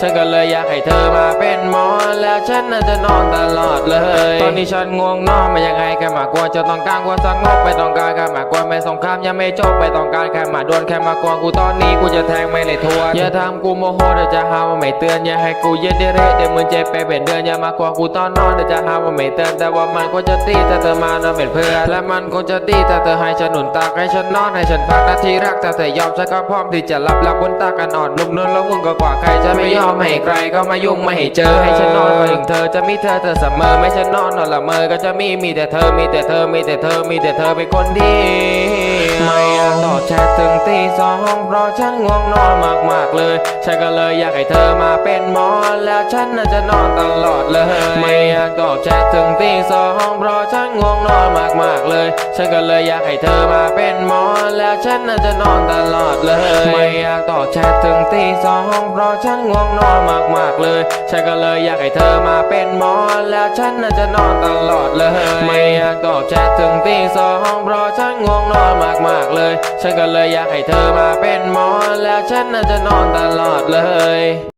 ฉันก็เลยอยากให้เธอมาเป็นหมอแล้วฉันน่าจะนอนตลอดเลย ตอนนี้ฉันง่วงนอนไม่ยังไงกันมากว่าจะต้องการความสงบไปต้องการแค่มากว่าไม่สงครามยังไม่จบไปต้องการแค่มาดวลแค่มากว่ากูตอนนี้กูจะแทงไม่เลยทวนอย่าทำกูโมโหเดี๋ยวจะหาว่าไม่เตือนอย่าให้กูเย็นเดเรเดี๋ยวมึงเจ็บไปเป็นเดือนอย่ามากว่ากูตอนนอนเดี๋ยวจะหาว่าไม่เตือนแต่ว่ามันก็จะตีถ้าเธอมานอนเป็นเพื่อนและมันคงจะตีถ้าเธอให้ฉันหนุนตากให้ฉันนอนให้ฉันพักนาทีรักถ้าเธอยอมฉันก็พร้อมที่จะรับรับบนตากันอ่อนนุ่มนวลแล้วมึงก็กว่าใครไม่ยอมให้ใครก็มายุ่งไม่ให้เจอให้ฉันนอนก็ถึงเธอจะมีเธอเธอเสมอไม่ฉันนอนนอนละเมอก็จะมีมีแต่เธอมีแต่เธอมีแต่เธอมีแต่เธอเป็นคนดี ชทถึงตีสองเพราะฉันง่วงนอนมากๆเลย ฉันก็เลยอยากให้เธอมาเป็นหมอแล้วฉันน่าจะนอนตลอดเลย ไม่อยากตอบแชทถึงตีสองเพราะฉันง่วงนอนมากๆเลย ฉันก็เลยอยากให้เธอมาเป็นหมอแล้วฉันน่าจะนอนตลอดเลย ไม่อยากตอบแชทถึงตีสองเพราะฉันง่วงนอนมากๆเลย ฉันก็เลยอยากให้เธอมาเป็นหมอแล้วฉันน่าจะนอนตลอดเลย ไม่อยากตอบแชทถึงตีสองเพราะฉันง่วงนอนมากๆเลย ฉันก็เลยอยากให้เธอมาเป็นหมอแล้วฉันน่าจะนอนตลอดเลย